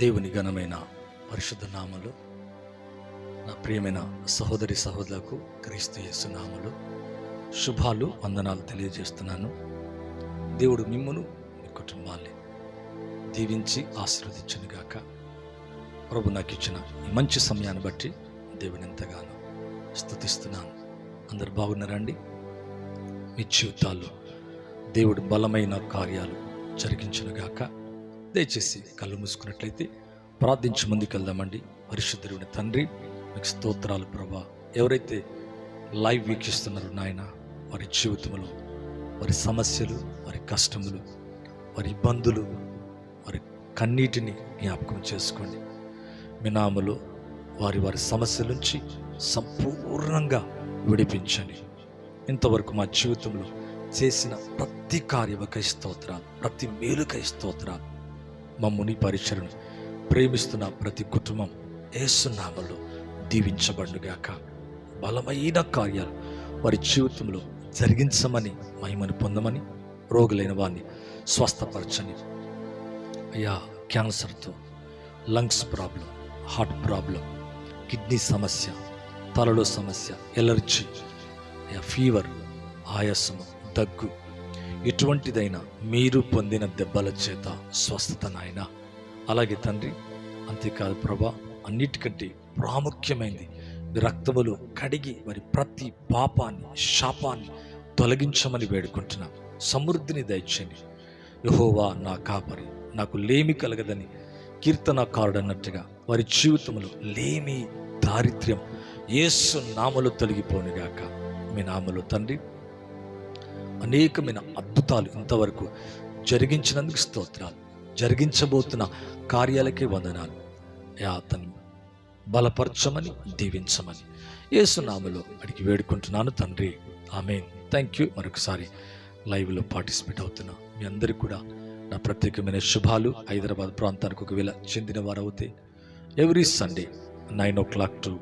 దేవుని ఘనమైన పరిశుద్ధ నామలు నా ప్రియమైన సహోదరి సహోదరులకు క్రీస్తు యేసు నామలు శుభాలు వందనాలు తెలియజేస్తున్నాను. దేవుడు మిమ్మును మీ కుటుంబాన్ని దీవించి ఆశీర్వదించునుగాక ప్రభు నాకు ఇచ్చిన ఈ మంచి సమయాన్ని బట్టి దేవుని ఎంతగానో స్థుతిస్తున్నాను అందరు బాగున్నారండి? మీ జీవితాల్లో దేవుడు బలమైన కార్యాలు జరిగించునుగాక దయచేసి కళ్ళు మూసుకున్నట్లయితే ప్రార్థించి ముందుకెళ్దామండి పరిశుద్ధుడిని తండ్రి మీకు స్తోత్రాలు ప్రభా. ఎవరైతే లైవ్ వీక్షిస్తున్నారో నాయన వారి జీవితంలో వారి సమస్యలు వారి కష్టములు వారి ఇబ్బందులు వారి కన్నీటిని జ్ఞాపకం చేసుకోండి. మినాములు వారి వారి సమస్యల నుంచి సంపూర్ణంగా విడిపించండి. ఇంతవరకు మా జీవితంలో చేసిన ప్రతి కార్యమకై స్తోత్రాలు ప్రతి మేలుకై స్తోత్రాలు మమ్ముని పరిచరను ప్రేమిస్తున్న ప్రతి కుటుంబం ఏసునామలో దీవించబడుగాక బలమైన కార్యాలు వారి జీవితంలో జరిగించమని మహిమను పొందమని రోగులైన వారిని స్వస్థపరచని. అయ్యా క్యాన్సర్తో lungs problem heart problem kidney సమస్య తలలో సమస్య ఎలర్జీ ఫీవర్ ఆయాసము దగ్గు ఎటువంటిదైనా మీరు పొందిన దెబ్బల చేత స్వస్థత నాయన. అలాగే తండ్రి అంతేకాదు ప్రభా అన్నిటికంటే ప్రాముఖ్యమైనది రక్తములు కడిగి మరి ప్రతి పాపాన్ని శాపాన్ని తొలగించమని వేడుకుంటున్నాం. సమృద్ధిని దయచేయండి. యహోవా నా కాపరి నాకు లేమి కలగదని కీర్తనకారుడు అన్నట్టుగా వారి జీవితంలో లేమి దారిద్ర్యం ఏసు నామలు తొలగిపోనుగాక. మీ నామలు తండ్రి అనేకమైన అద్భుతాలు ఇంతవరకు జరిగించినందుకు స్తోత్రాలు. జరిగించబోతున్న కార్యాలకే వందనాలు. అతను బలపరచమని దీవించమని. ఏసునామలో అడిగి వేడుకుంటున్నాను తండ్రి. ఆమె థ్యాంక్ యూ. మరొకసారి లైవ్లో పార్టిసిపేట్ అవుతున్నా మీ అందరికీ కూడా నా ప్రత్యేకమైన శుభాలు. హైదరాబాద్ ప్రాంతానికి ఒకవేళ చెందిన వారు అవుతే every Sunday nine o'clock to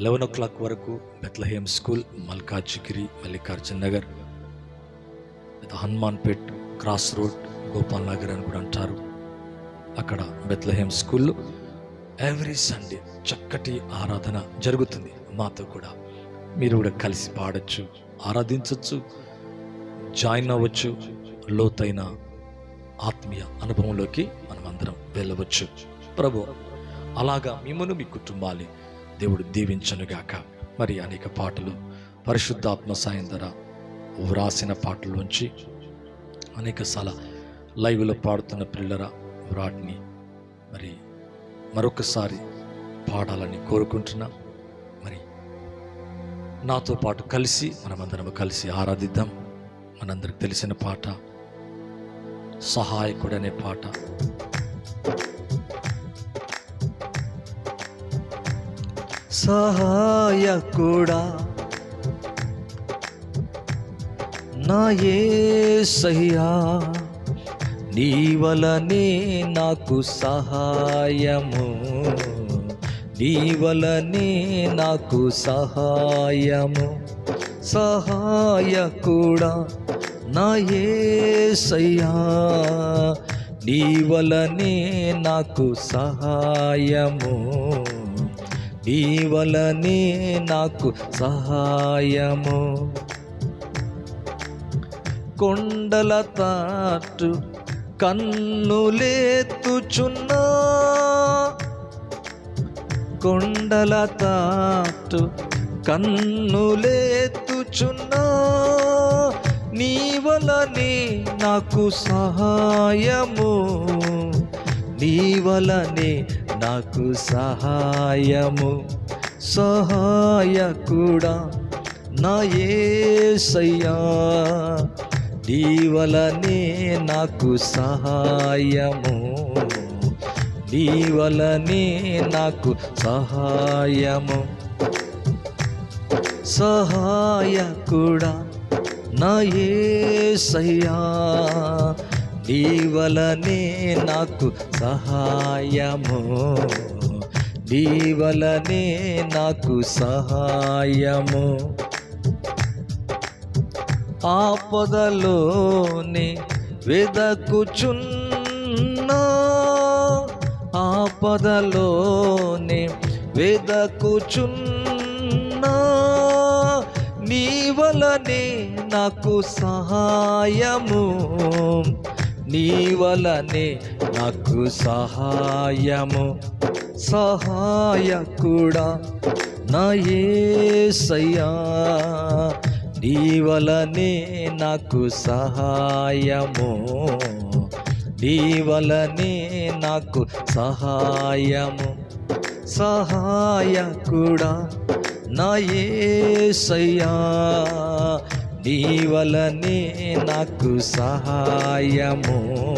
eleven o'clock వరకు బెత్లహేమ్ స్కూల్ మల్కాజిగిరి మల్లికార్జున్ నగర్ లేదా హనుమాన్పేట్ క్రాస్ రోడ్ గోపాల్ నగర్ అని కూడా అంటారు. అక్కడ బెత్లహేమ్ స్కూల్లో ఎవ్రీ సండే చక్కటి ఆరాధన జరుగుతుంది. మాతో కూడా మీరు కూడా కలిసి పాడచ్చు ఆరాధించవచ్చు జాయిన్ అవ్వచ్చు లోతైన ఆత్మీయ అనుభవంలోకి మనం అందరం వెళ్ళవచ్చు. ప్రభు అలాగా మిమ్మను మీ కుటుంబాన్ని దేవుడు దీవించనుగాక. మరి అనేక పాటలు పరిశుద్ధాత్మ సాయం ద్వారా వ్రాసిన పాటల్లోంచి అనేక సార్లు లైవ్లో పాడుతున్న పిల్లల వాటిని మరి మరొకసారి పాడాలని కోరుకుంటున్నా. మరి నాతో పాటు కలిసి మనమందరం కలిసి ఆరాధిద్దాం. మనందరికి తెలిసిన పాట సహాయకుడు అనే పాట. సహాయకుడా నా సయ్యా? నీ వలనే నాకు సహాయము. నీ వలనే నాకు సహాయము. సహాయకుడా నా సయ్యా? నీ వలనే నాకు సహాయము. నీ వలనే నాకు సహాయము. కొండల తాటు కన్నులేతుచున్నా కొండల తాటు కన్నులేతుచున్నా నీ వలనే నాకు సహాయము. నీ వలనే నాకు సహాయము. సహాయకుడా నా యేసయ్యా నీవలనే నాకు సహాయము. నీవలనే నాకు సహాయము. సహాయకుడా నా యేసయ్యా నీవలనే నాకు సహాయము. నీవలనే నాకు సహాయము. ఆపదలోని వెదకుచున్నా. ఆపదలోని వెదకుచున్నా. నీ వలనే నాకు సహాయము. నీ వలనే నాకు సహాయము. సహాయకుడా నా ఏ సయ్యా వలనే నాకు సహాయము. నీ వలనే నాకు సహాయము. సహాయకుడా నా యేసయ్యా నీ వలనే నాకు సహాయము.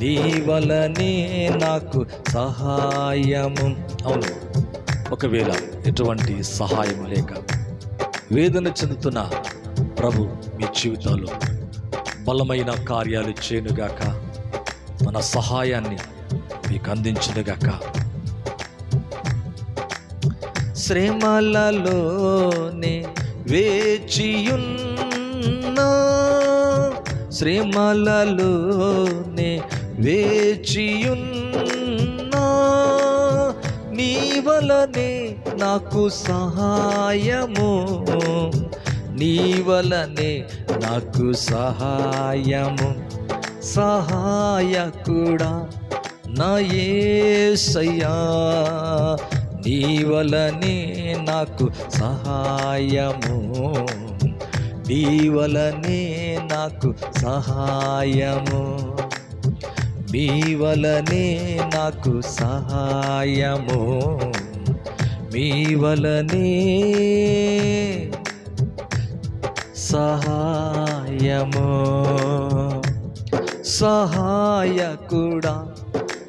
నీ వలనే నాకు సహాయము. అవును. ఒకవేళ ఎటువంటి సహాయం లేక వేదన చెందుతున్న ప్రభు మీ జీవితాలు బలమైన కార్యాలు చేయనుగాక మన సహాయాన్ని మీకు అందించినగాక. శ్రమలలోనే వేచియున్నా శ్రమలలోనే వేచియున్నా నీ వలనే నాకు సహాయము. నీ వలనే నాకు సహాయము. సహాయకుడా నా యేసయ్యా నీ వలనే నాకు సహాయము. నీ వలనే నాకు సహాయము. మీ వలనే నాకు సహాయము. మీ వలనే సహాయము. సహాయకుడా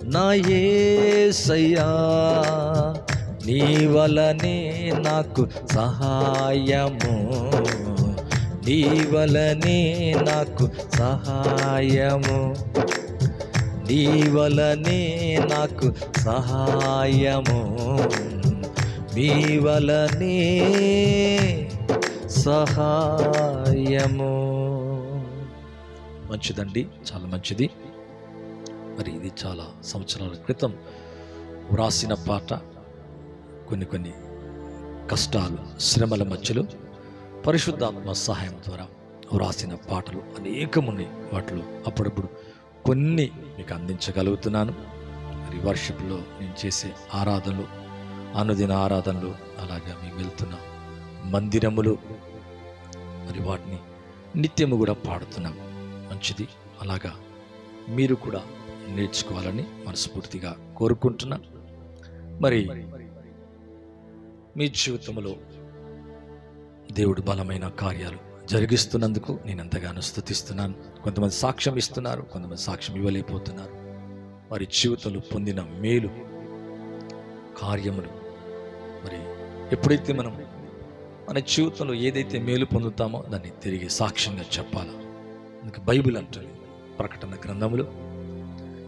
నా యేసయ్యా నీ వలనే నాకు సహాయము. నీ వలనే నాకు సహాయము. నీ వలనే నాకు సహాయము. మీ వలనే సహాయము. మంచిదండి చాలా మంచిది. మరి ఇది చాలా సంవత్సరాల క్రితం వ్రాసిన పాట. కొన్ని కొన్ని కష్టాలు శ్రమల మధ్యలో పరిశుద్ధాత్మ సహాయం ద్వారా వ్రాసిన పాటలు అనేకమున్నాయి వాటిలో. అప్పుడప్పుడు కొన్ని మీకు అందించగలుగుతున్నాను. మరి వర్షిప్లో నేను చేసే ఆరాధనలు అనుదిన ఆరాధనలు అలాగే మేము వెళ్తున్న. మందిరములు మరి వాటిని నిత్యము కూడా పాడుతున్నాం. మంచిది. అలాగా మీరు కూడా నేర్చుకోవాలని మనస్ఫూర్తిగా కోరుకుంటున్నా. మరి మీ జీవితంలో దేవుడు బలమైన కార్యాలు జరిగిస్తున్నందుకు నేను ఎంతగానో స్థుతిస్తున్నాను కొంతమంది సాక్ష్యం ఇస్తున్నారు కొంతమంది సాక్ష్యం ఇవ్వలేకపోతున్నారు. వారి జీవితంలో పొందిన మేలు కార్యములు మరి ఎప్పుడైతే మనం మన జీవితంలో ఏదైతే మేలు పొందుతామో దాన్ని తిరిగి సాక్ష్యంగా చెప్పాలా? అందుకే బైబిల్ అంటుంది ప్రకటన గ్రంథములు.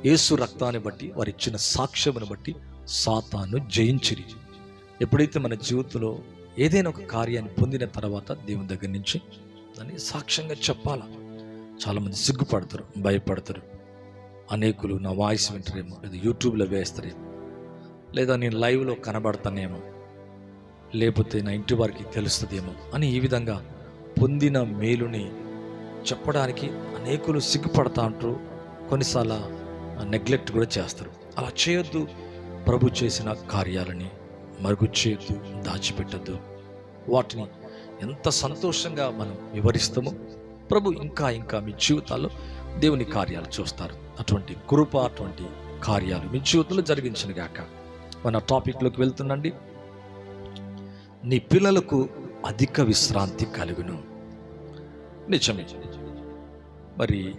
యేసు రక్తాన్ని బట్టి వారు ఇచ్చిన సాక్ష్యమును బట్టి సాతాను జయించిరి. ఎప్పుడైతే మన జీవితంలో ఏదైనా ఒక కార్యాన్ని పొందిన తర్వాత దేవుని దగ్గర నుంచి దాన్ని సాక్ష్యంగా చెప్పాలా? చాలామంది సిగ్గుపడతారు భయపడతారు. అనేకులు నా వాయిస్ వింటారేమో లేదా యూట్యూబ్లో వేస్తారేమో లేదా నేను లైవ్లో కనబడతానేమో లేకపోతే నా ఇంటి వారికి తెలుస్తుందేమో అని ఈ విధంగా పొందిన మేలుని చెప్పడానికి అనేకులు సిగ్గుపడతా అంటారు కొన్నిసార్లు నెగ్లెక్ట్ కూడా చేస్తారు. అలా చేయొద్దు. ప్రభు చేసిన కార్యాలని మరుగు చేయొద్దు దాచిపెట్టద్దు. వాటిని ఎంత సంతోషంగా మనం వివరిస్తామో ప్రభు ఇంకా ఇంకా మీ జీవితాల్లో దేవుని కార్యాలు చూస్తారు. అటువంటి కృప అటువంటి కార్యాలు మీ జీవితంలో జరిగించిన గాక. మన టాపిక్లోకి వెళ్తుండండి. నీ పిల్లలకు అధిక విశ్రాంతి కలుగును. నిజమే. మరి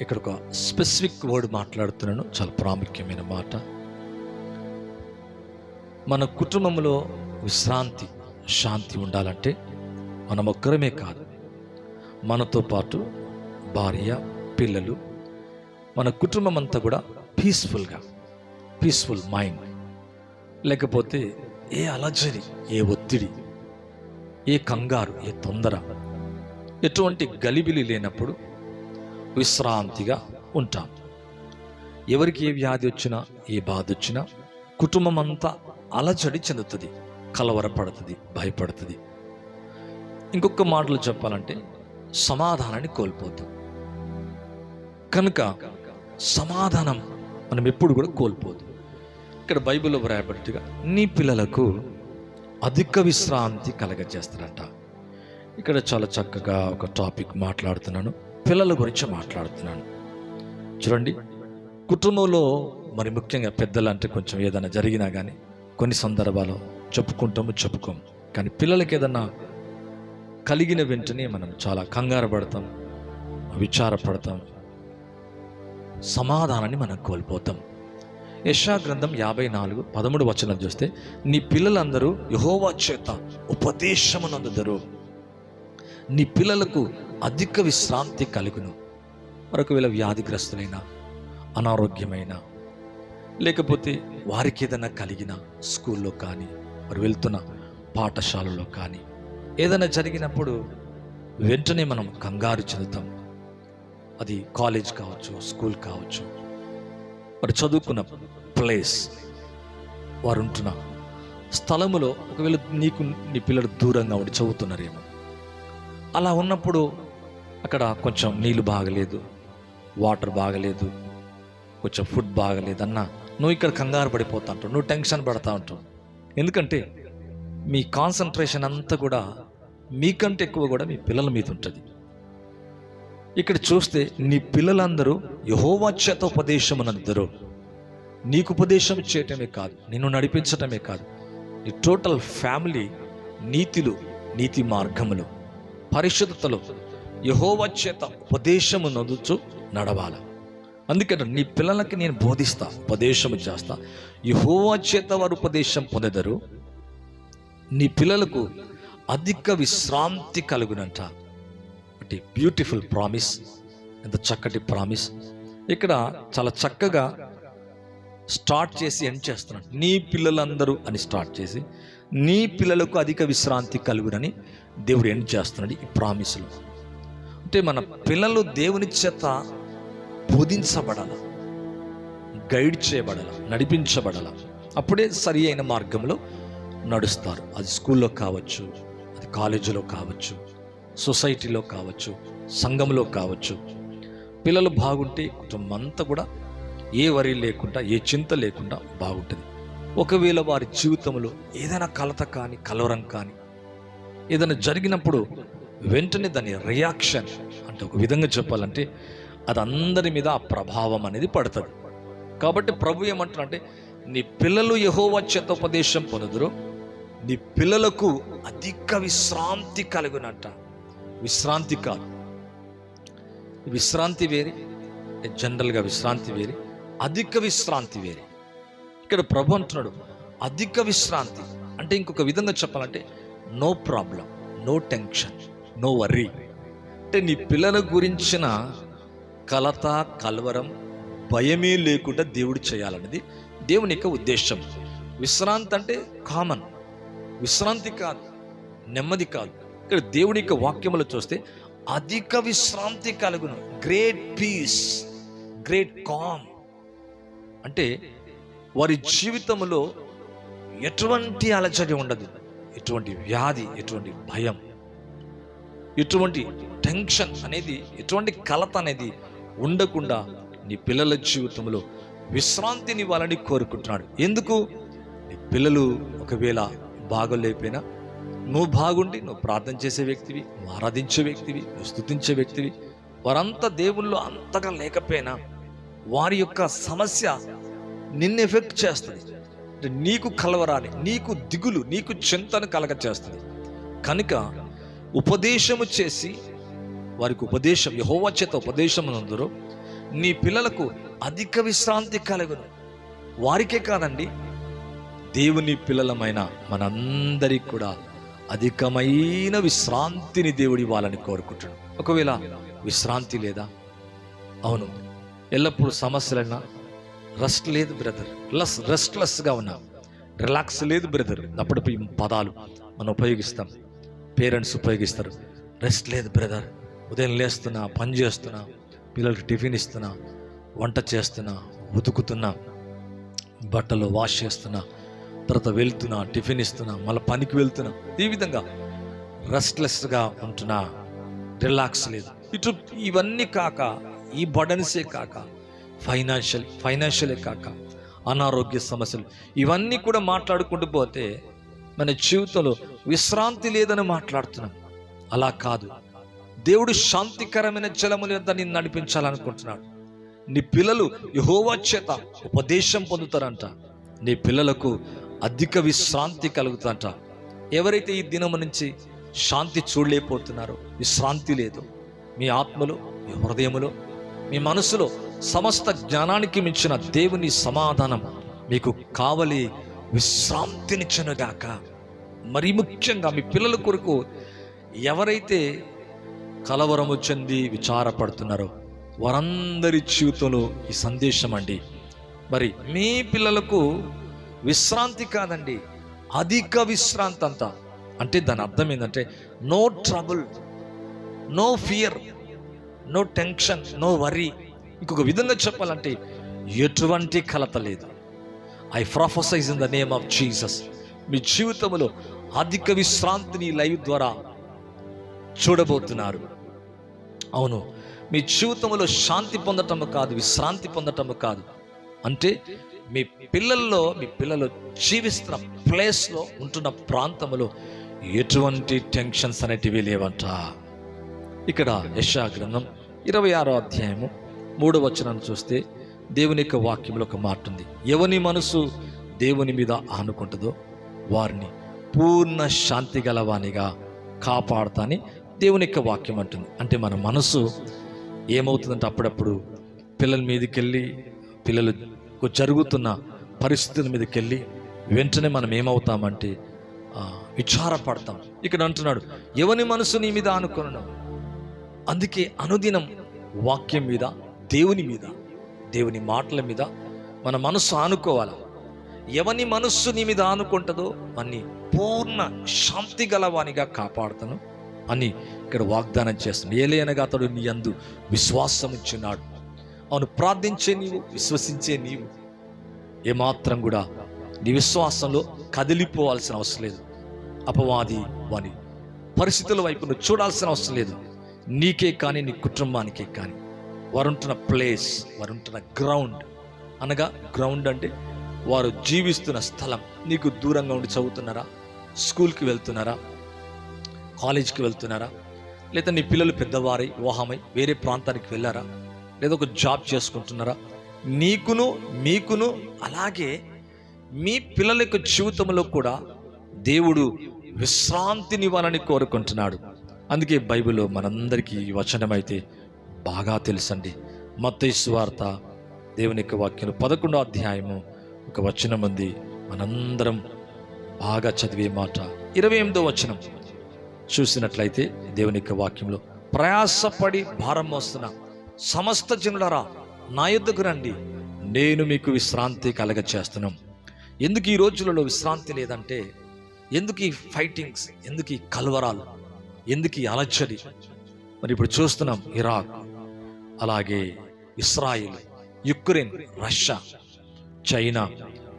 ఇక్కడ ఒక స్పెసిఫిక్ వర్డ్ మాట్లాడుతున్నాను. చాలా ప్రాముఖ్యమైన మాట. మన కుటుంబంలో విశ్రాంతి శాంతి ఉండాలంటే మనం ఒక్కరమే కాదు మనతో పాటు భార్య పిల్లలు మన కుటుంబం అంతా కూడా పీస్ఫుల్గా పీస్ఫుల్ మైండ్ లేకపోతే ఏ అలజడి ఏ ఒత్తిడి ఏ కంగారు ఏ తొందర ఎటువంటి గలిబిలి లేనప్పుడు విశ్రాంతిగా ఉంటాం. ఎవరికి ఏ వ్యాధి వచ్చినా ఏ బాధ వచ్చినా కుటుంబం అంతా అలజడి చెందుతుంది కలవరపడుతుంది భయపడుతుంది. ఇంకొక మాటలు చెప్పాలంటే సమాధానాన్ని కోల్పోతాం. కనుక సమాధానం మనం ఎప్పుడు కూడా కోల్పోదు. ఇక్కడ బైబిల్లో వ్రాయబట్టుగా నీ పిల్లలకు అధిక విశ్రాంతి కలగజేస్తారంట. ఇక్కడ చాలా చక్కగా ఒక టాపిక్ మాట్లాడుతున్నాను. పిల్లల గురించి మాట్లాడుతున్నాను. చూడండి కుటుంబంలో మరి ముఖ్యంగా పెద్దలు అంటే కొంచెం ఏదైనా జరిగినా కానీ కొన్ని సందర్భాలు చెప్పుకుంటాము చెప్పుకోము. కానీ పిల్లలకి ఏదన్నా కలిగిన వెంటనే మనం చాలా కంగారు పడతాం విచారపడతాం సమాధానాన్ని మనం కోల్పోతాం. యశా గ్రంథం యాభై నాలుగు పదమూడు వచనం చూస్తే నీ పిల్లలందరూ యహోవా చేత ఉపదేశమునందుదరు. నీ పిల్లలకు అధిక విశ్రాంతి కలుగును. మరొకవేళ వ్యాధిగ్రస్తులైన అనారోగ్యమైన లేకపోతే వారికి ఏదైనా కలిగిన స్కూల్లో కానీ వారు వెళ్తున్న పాఠశాలలో కానీ ఏదైనా జరిగినప్పుడు వెంటనే మనం కంగారు చెందుతాం. అది కాలేజ్ కావచ్చు స్కూల్ కావచ్చు వారు చదువుకున్న ప్లేస్ వారు ఉంటున్న స్థలములో ఒకవేళ నీకు నీ పిల్లలు దూరంగా ఉండి చదువుతున్నారేమో. అలా ఉన్నప్పుడు అక్కడ కొంచెం నీళ్ళు బాగలేదు వాటర్ బాగలేదు కొంచెం ఫుడ్ బాగలేదు అన్న నువ్వు ఇక్కడ కంగారు పడిపోతా ఉంటావు నువ్వు టెన్షన్ పడతా ఉంటావు. ఎందుకంటే మీ కాన్సన్ట్రేషన్ అంతా కూడా మీకంటే ఎక్కువ కూడా మీ పిల్లల మీద ఉంటుంది. ఇక్కడ చూస్తే నీ పిల్లలందరూ యహోవాచ్యత చేత ఉపదేశమునందరూ. నీకు ఉపదేశం చేయటమే కాదు నిన్ను నడిపించటమే కాదు. నీ టోటల్ ఫ్యామిలీ నీతిలు నీతి మార్గములు పరిశుద్ధతలు యహోవా ఉపదేశము నదుచు నడవాల. అందుకని నీ పిల్లలకి నేను బోధిస్తా ఉపదేశము చేస్తా. యహోవా చేత వారు ఉపదేశం పొందెదరు. నీ పిల్లలకు అధిక విశ్రాంతి కలుగునంట. అంటే బ్యూటిఫుల్ ప్రామిస్ ఎంత చక్కటి ప్రామిస్ ఇక్కడ చాలా చక్కగా స్టార్ట్ చేసి ఎండ్ చేస్తున్నాడు. నీ పిల్లలందరూ అని స్టార్ట్ చేసి నీ పిల్లలకు అధిక విశ్రాంతి కలుగునని దేవుడు ఎండ్ చేస్తున్నాడు ఈ ప్రామిస్లో అంటే మన పిల్లలు దేవుని చేత బోధించబడాల గైడ్ చేయబడాల నడిపించబడాల. అప్పుడే సరి అయిన మార్గంలో నడుస్తారు. అది స్కూల్లో కావచ్చు అది కాలేజీలో కావచ్చు. సొసైటీలో కావచ్చు సంఘంలో కావచ్చు. పిల్లలు బాగుంటే కుటుంబం అంతా కూడా ఏ వరి లేకుండా ఏ చింత లేకుండా బాగుంటుంది. ఒకవేళ వారి జీవితంలో ఏదైనా కలత కానీ కలవరం కానీ ఏదైనా జరిగినప్పుడు వెంటనే దాని రియాక్షన్ అంటే ఒక విధంగా చెప్పాలంటే అది అందరి మీద ఆ ప్రభావం అనేది పడుతుంది. కాబట్టి ప్రభు ఏమంటారంటే నీ పిల్లలు యహోవా చేత ఉపదేశం పొందుదురు నీ పిల్లలకు అధిక విశ్రాంతి కలుగునంట. విశ్రాంతి కాదు. విశ్రాంతి వేరే జనరల్గా విశ్రాంతి వేరే అధిక విశ్రాంతి వేరే. ఇక్కడ ప్రభు అంటున్నాడు అధిక విశ్రాంతి అంటే ఇంకొక విధంగా చెప్పాలంటే no problem no tension no worry అంటే నీ పిల్లల గురించిన కలత కలవరం భయమే లేకుండా దేవుడు చేయాలన్నది దేవుని యొక్క ఉద్దేశం. విశ్రాంతి అంటే కామన్. విశ్రాంతి కాదు నెమ్మది కాదు. ఇక్కడ దేవుని యొక్క వాక్యములు చూస్తే అధిక విశ్రాంతి కలుగును. గ్రేట్ పీస్ గ్రేట్ కామ్ అంటే వారి జీవితంలో ఎటువంటి అలచడి ఉండదు. ఎటువంటి వ్యాధి ఎటువంటి భయం ఎటువంటి టెన్షన్ అనేది ఎటువంటి కలత అనేది ఉండకుండా నీ పిల్లల జీవితంలో విశ్రాంతిని వాళ్ళని కోరుకుంటున్నాడు. ఎందుకు? నీ పిల్లలు ఒకవేళ బాగోలేకపోయినా నువ్వు బాగుండి నువ్వు ప్రార్థన చేసే వ్యక్తివి నువ్వు ఆరాధించే వ్యక్తివి నువ్వు స్థుతించే వ్యక్తివి. వారంతా దేవుళ్ళు అంతగా లేకపోయినా వారి యొక్క సమస్య నిన్ను ఎఫెక్ట్ చేస్తుంది. అంటే నీకు కలవరాని నీకు దిగులు నీకు చింతను కలగ చేస్తుంది కనుక ఉపదేశము చేసి వారికి ఉపదేశం యహోవా చేత ఉపదేశం అందరూ నీ పిల్లలకు అధిక విశ్రాంతి కలుగును. వారికే కాదండి దేవుని పిల్లలమైన మనందరికీ కూడా అధికమైన విశ్రాంతిని దేవుడు ఇవ్వాలని కోరుకుంటాడు ఒకవేళ విశ్రాంతి లేదా? అవును. ఎల్లప్పుడూ సమస్యలన్నా రెస్ట్ లేదు బ్రదర్. లస్ రెస్ట్లెస్గా ఉన్నా. రిలాక్స్ లేదు బ్రదర్. అప్పుడు ఈ పదాలు మనం ఉపయోగిస్తాం. పేరెంట్స్ ఉపయోగిస్తారు. రెస్ట్ లేదు బ్రదర్. ఉదయం లేస్తున్నా పని చేస్తున్నా పిల్లలకి టిఫిన్ ఇస్తున్నా వంట చేస్తున్నా ఉతుకుతున్నా బట్టలు వాష్ చేస్తున్నా తర్వాత వెళ్తున్నా టిఫిన్ ఇస్తున్నా మళ్ళీ పనికి వెళ్తున్నా. ఈ విధంగా రెస్ట్లెస్గా ఉంటున్నా. రిలాక్స్ లేదు. ఇటు ఇవన్నీ కాక ఈ బర్డన్సే కాక ఫైనాన్షియల్ ఫైనాన్షియలే కాక అనారోగ్య సమస్యలు ఇవన్నీ కూడా మాట్లాడుకుంటూ పోతే మన జీవితంలో విశ్రాంతి లేదని మాట్లాడుతున్నాం. అలా కాదు. దేవుడు శాంతికరమైన జలములు యొద్ద నిన్ను నడిపించాలనుకుంటున్నాడు. నీ పిల్లలు యహోవా చేత ఉపదేశం పొందుతారంట. నీ పిల్లలకు అధిక విశ్రాంతి కలుగుతుందంట. ఎవరైతే ఈ దినము నుంచి శాంతి చూడలేకపోతున్నారో విశ్రాంతి లేదు. మీ ఆత్మలో మీ హృదయములో మీ మనసులో సమస్త జ్ఞానానికి మించిన దేవుని సమాధానం మీకు కావలి. విశ్రాంతినిచ్చనుగాక. మరి ముఖ్యంగా మీ పిల్లల కొరకు ఎవరైతే కలవరము చెంది విచారపడుతున్నారో వారందరి జీవితంలో ఈ సందేశం అండి మరి మీ పిల్లలకు విశ్రాంతి కాదండి అధిక విశ్రాంతి అంతా. అంటే దాని అర్థం ఏంటంటే no trouble no fear no tension no worry ఇంకొక విధంగా చెప్పాలంటే ఎటువంటి కలత లేదు. I prophesize in the name of Jesus మీ జీవితంలో అధిక విశ్రాంతిని లైవ్ ద్వారా చూడబోతున్నారు. అవును మీ జీవితంలో శాంతి పొందటము కాదు విశ్రాంతి పొందటము కాదు. అంటే మీ పిల్లల్లో మీ పిల్లలు జీవిస్తున్న ప్లేస్లో ఉంటున్న ప్రాంతంలో ఎటువంటి టెన్షన్స్ అనేటివి లేవంట. ఇక్కడ యశా గ్రంథం ఇరవై ఆరో అధ్యాయము మూడో వచనాన్ని చూస్తే దేవుని యొక్క వాక్యంలో ఒక మాట ఉంది. ఎవని మనసు దేవుని మీద ఆనుకుంటుందో వారిని పూర్ణ శాంతి గలవానిగా కాపాడతాని దేవుని యొక్క వాక్యం అంటుంది. అంటే మన మనసు ఏమవుతుందంటే అప్పుడప్పుడు పిల్లల మీదకి వెళ్ళి పిల్లలు జరుగుతున్న పరిస్థితుల మీదకి వెళ్ళి వెంటనే మనం ఏమవుతామంటే విచారపడతాం. ఇక్కడ అంటున్నాడు ఎవని మనసు నీ మీద ఆనుకున్నాను అందుకే అనుదినం వాక్యం మీద దేవుని మీద దేవుని మాటల మీద మన మనస్సు ఆనుకోవాలి? ఎవని మనస్సు నీ మీద ఆనుకుంటుందో అన్ని పూర్ణ శాంతి గలవానిగా కాపాడుతాను అని ఇక్కడ వాగ్దానం చేస్తున్నాడు. ఏలేనగా అతడు నీ అందు విశ్వాసం ఇచ్చున్నాడు అవును ప్రార్థించే నీవు విశ్వసించే నీవు. ఏమాత్రం కూడా నీ విశ్వాసంలో కదిలిపోవాల్సిన అవసరం లేదు. అపవాది వాని పరిస్థితుల వైపు నువ్వు చూడాల్సిన అవసరం లేదు. నీకే కానీ నీ కుటుంబానికే కానీ. వారుంటున్న ప్లేస్ వారుంటున్న గ్రౌండ్. అనగా గ్రౌండ్ అంటే వారు జీవిస్తున్న స్థలం. నీకు దూరంగా ఉండి చదువుతున్నారా? స్కూల్కి వెళ్తున్నారా? కాలేజీకి వెళ్తున్నారా? లేదా నీ పిల్లలు పెద్దవారై వివాహమై వేరే ప్రాంతానికి వెళ్ళారా? లేదా ఒక జాబ్ చేసుకుంటున్నారా? నీకును మీకును అలాగే మీ పిల్లల యొక్క జీవితంలో కూడా దేవుడు విశ్రాంతినివ్వాలని కోరుకుంటున్నాడు. అందుకే బైబిల్లో మనందరికీ ఈ వచనమైతే బాగా తెలుసండి. మత్తయి వార్త దేవుని యొక్క వాక్యం పదకొండో అధ్యాయము ఒక వచనం ఉంది. మనందరం బాగా చదివే మాట. ఇరవై ఎనిమిదో వచనం చూసినట్లయితే దేవుని యొక్క వాక్యంలో ప్రయాసపడి భారం మోస్తున్న సమస్త జనులరా నా యొద్దకు రండి. నేను మీకు విశ్రాంతి కలగ చేస్తున్నాం ఎందుకు ఈ రోజులలో విశ్రాంతి లేదంటే ఎందుకు ఈ ఫైటింగ్స్ ఎందుకు ఈ కలవరాలు ఎందుకు ఈ అలచడి మరి ఇప్పుడు చూస్తున్నాం ఇరాక్ అలాగే ఇస్రాయిల్ యుక్రెయిన్ రష్యా చైనా.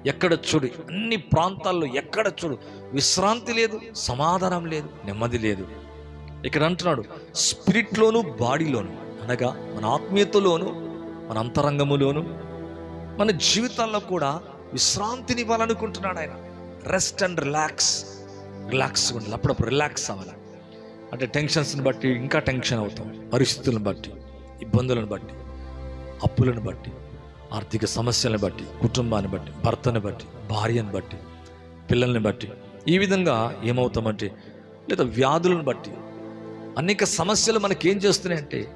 ఎక్కడ చూడు అన్ని ప్రాంతాల్లో ఎక్కడ చూడు విశ్రాంతి లేదు సమాధానం లేదు నెమ్మది లేదు. ఇక్కడ అంటున్నాడు స్పిరిట్లోను బాడీలోను అనగా మన ఆత్మీయతలోను మన అంతరంగములోను మన జీవితాల్లో కూడా విశ్రాంతిని ఇవ్వాలనుకుంటున్నాడు ఆయన. రెస్ట్ అండ్ రిలాక్స్ రిలాక్స్ ఉండాలి. అప్పుడప్పుడు రిలాక్స్ అవ్వాలి. అంటే టెన్షన్స్ని బట్టి ఇంకా టెన్షన్ అవుతాం. పరిస్థితులను బట్టి ఇబ్బందులను బట్టి అప్పులను బట్టి ఆర్థిక సమస్యలను బట్టి కుటుంబాన్ని బట్టి భర్తని బట్టి భార్యను బట్టి పిల్లల్ని బట్టి ఈ విధంగా ఏమవుతామంటే లేదా వ్యాధులను బట్టి అనేక సమస్యలు మనకేం చేస్తున్నాయంటే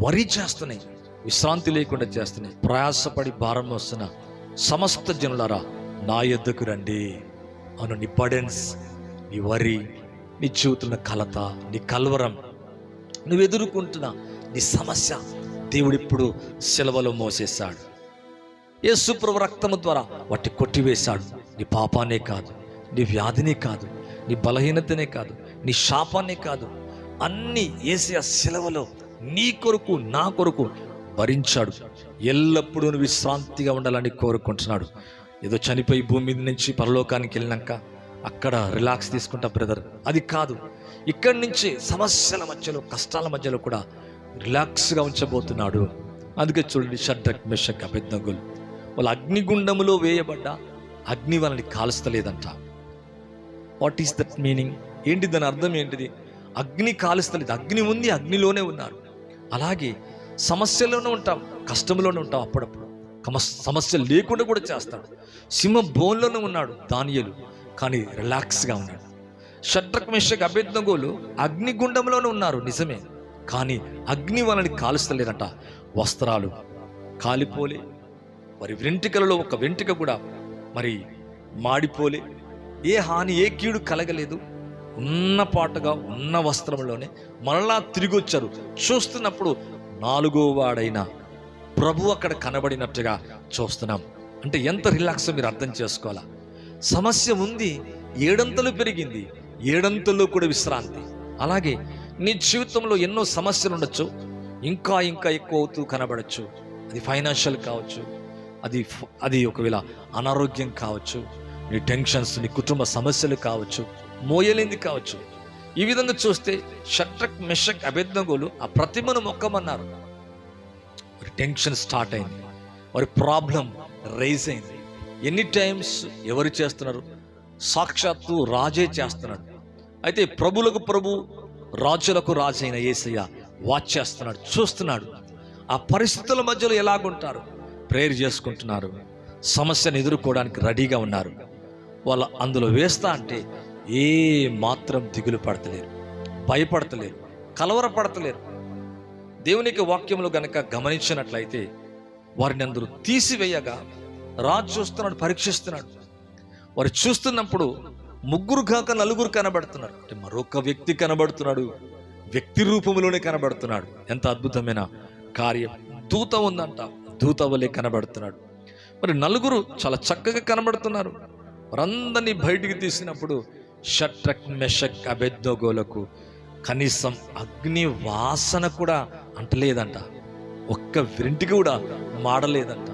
వరి చేస్తున్నాయి విశ్రాంతి లేకుండా చేస్తున్నాయి ప్రయాసపడి భారం వస్తున్న సమస్త జనులారా నా ఎద్దుకు రండి. అను నీ బర్డెన్స్ నీ వరి నీ చూతున్న కలత నీ కలవరం నువ్వు ఎదుర్కొంటున్న నీ సమస్య దేవుడు ఇప్పుడు సెలవులో మోసేశాడు. యేసుప్రభు రక్తము ద్వారా వాటి కొట్టివేశాడు. నీ పాపానే కాదు నీ వ్యాధినే కాదు నీ బలహీనతనే కాదు నీ శాపాన్నే కాదు. అన్ని ఆ సెలవులో నీ కొరకు నా కొరకు భరించాడు. ఎల్లప్పుడూ విశ్రాంతిగా ఉండాలని కోరుకుంటున్నాడు. ఏదో చనిపోయి భూమి మీద నుంచి పరలోకానికి వెళ్ళినాక అక్కడ రిలాక్స్ తీసుకుంటా బ్రదర్ అది కాదు. ఇక్కడి నుంచి సమస్యల మధ్యలో కష్టాల మధ్యలో కూడా రిలాక్స్గా ఉంచబోతున్నాడు. అందుకే చూడండి షడ్రక్ మెషక్ అభిజ్ఞగులు వాళ్ళు అగ్నిగుండములో వేయబడ్డ అగ్ని వాళ్ళని కాలుస్తలేదంట. వాట్ ఈస్ దట్ మీనింగ్ ఏంటి దాని అర్థం ఏంటిది? అగ్ని కాలుస్తలేదు. అగ్ని ఉంది అగ్నిలోనే ఉన్నారు. అలాగే సమస్యలోనే ఉంటాం కష్టంలోనే ఉంటాం అప్పుడప్పుడు. సమస్య లేకుండా కూడా చేస్తాడు. సింహ బోన్లోనే ఉన్నాడు దానియలు కానీ రిలాక్స్గా ఉన్నాడు. షట్రక్ మిషక్ అభ్యర్థగోలు అగ్నిగుండంలోనే ఉన్నారు నిజమే. కానీ అగ్ని వాళ్ళని కాలుస్తలేరట వస్త్రాలు. కాలిపోలే మరి వెంట్రుకలలో ఒక వెంట్రుక కూడా మరి మాడిపోలే. ఏ హాని ఏ కీడు కలగలేదు. ఉన్న పాటగా ఉన్న వస్త్రంలోనే మరలా తిరిగి వచ్చారు చూస్తున్నప్పుడు నాలుగో వాడైన ప్రభు అక్కడ కనబడినట్టుగా చూస్తున్నాం. అంటే ఎంత రిలాక్స్ మీరు అర్థం చేసుకోవాలా? సమస్య ఉంది ఏడంతలు పెరిగింది ఏడంతల్లో కూడా విశ్రాంతి. అలాగే నీ జీవితంలో ఎన్నో సమస్యలు ఉండొచ్చు ఇంకా ఇంకా ఎక్కువ అవుతూ కనబడచ్చు. అది ఫైనాన్షియల్ కావచ్చు అది అది ఒకవేళ అనారోగ్యం కావచ్చు నీ టెన్షన్స్ నీ కుటుంబ సమస్యలు కావచ్చు మోయలేంది కావచ్చు. ఈ విధంగా చూస్తే షట్రక్ మెషక్ అభెజ్ఞగోలు ఆ ప్రతిమను మొక్కమన్నారు. వారి టెన్షన్ స్టార్ట్ అయింది. వారి ప్రాబ్లం రైజ్ అయింది. ఎన్ని టైమ్స్ ఎవరు చేస్తున్నారు? సాక్షాత్తు రాజే చేస్తున్నాడు. అయితే ప్రభులకు ప్రభు రాజులకు రాజైన ఏసయ్య వాచ్ చేస్తున్నాడు చూస్తున్నాడు. ఆ పరిస్థితుల మధ్యలో ఎలాగుంటారు? ప్రేయర్ చేసుకుంటున్నారు. సమస్యను ఎదుర్కోవడానికి రెడీగా ఉన్నారు. వాళ్ళు అందులో వేస్తా అంటే ఏ మాత్రం దిగులు పడతలేరు భయపడతలేరు కలవరపడతలేరు. దేవునికి వాక్యములు గనక గమనించినట్లయితే వారిని అందరూ తీసివేయగా రాజు చూస్తున్నాడు పరీక్షిస్తున్నాడు. వారు చూస్తున్నప్పుడు ముగ్గురు కాక నలుగురు కనబడుతున్నారు. అంటే మరొక వ్యక్తి కనబడుతున్నాడు వ్యక్తి రూపంలోనే కనబడుతున్నాడు. ఎంత అద్భుతమైన కార్యం. దూత ఉందంట దూత వలె కనబడుతున్నాడు. మరి నలుగురు చాలా చక్కగా కనబడుతున్నారు. వారందరినీ బయటికి తీసినప్పుడు షట్రక్ మెషక్ అబెద్దోగోలకు కనీసం అగ్ని వాసన కూడా అంటలేదంట. ఒక్క వెంటికి కూడా మాడలేదంట.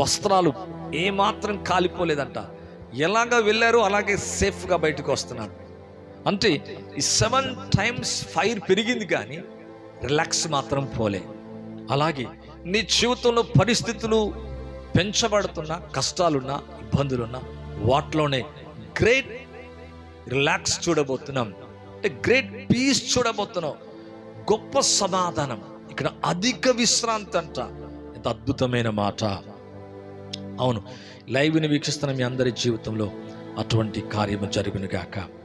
వస్త్రాలు ఏమాత్రం కాలిపోలేదంట. ఎలాగ వెళ్ళారో అలాగే సేఫ్గా బయటకు వస్తున్నారు. అంటే ఈ సెవెన్ టైమ్స్ ఫైర్ పెరిగింది కానీ రిలాక్స్ మాత్రం పోలే. అలాగే నీ జీవితంలో పరిస్థితులు పెంచబడుతున్నా కష్టాలున్నా ఇబ్బందులున్నా వాటిలోనే గ్రేట్ రిలాక్స్ చూడబోతున్నాం. అంటే గ్రేట్ పీస్ చూడబోతున్నాం. గొప్ప సమాధానం. ఇక్కడ అధిక విశ్రాంతి అంట. ఎంత అద్భుతమైన మాట. అవును లైవ్ని వీక్షిస్తున్న మీ అందరి జీవితంలో అటువంటి కార్యము జరుగును గాక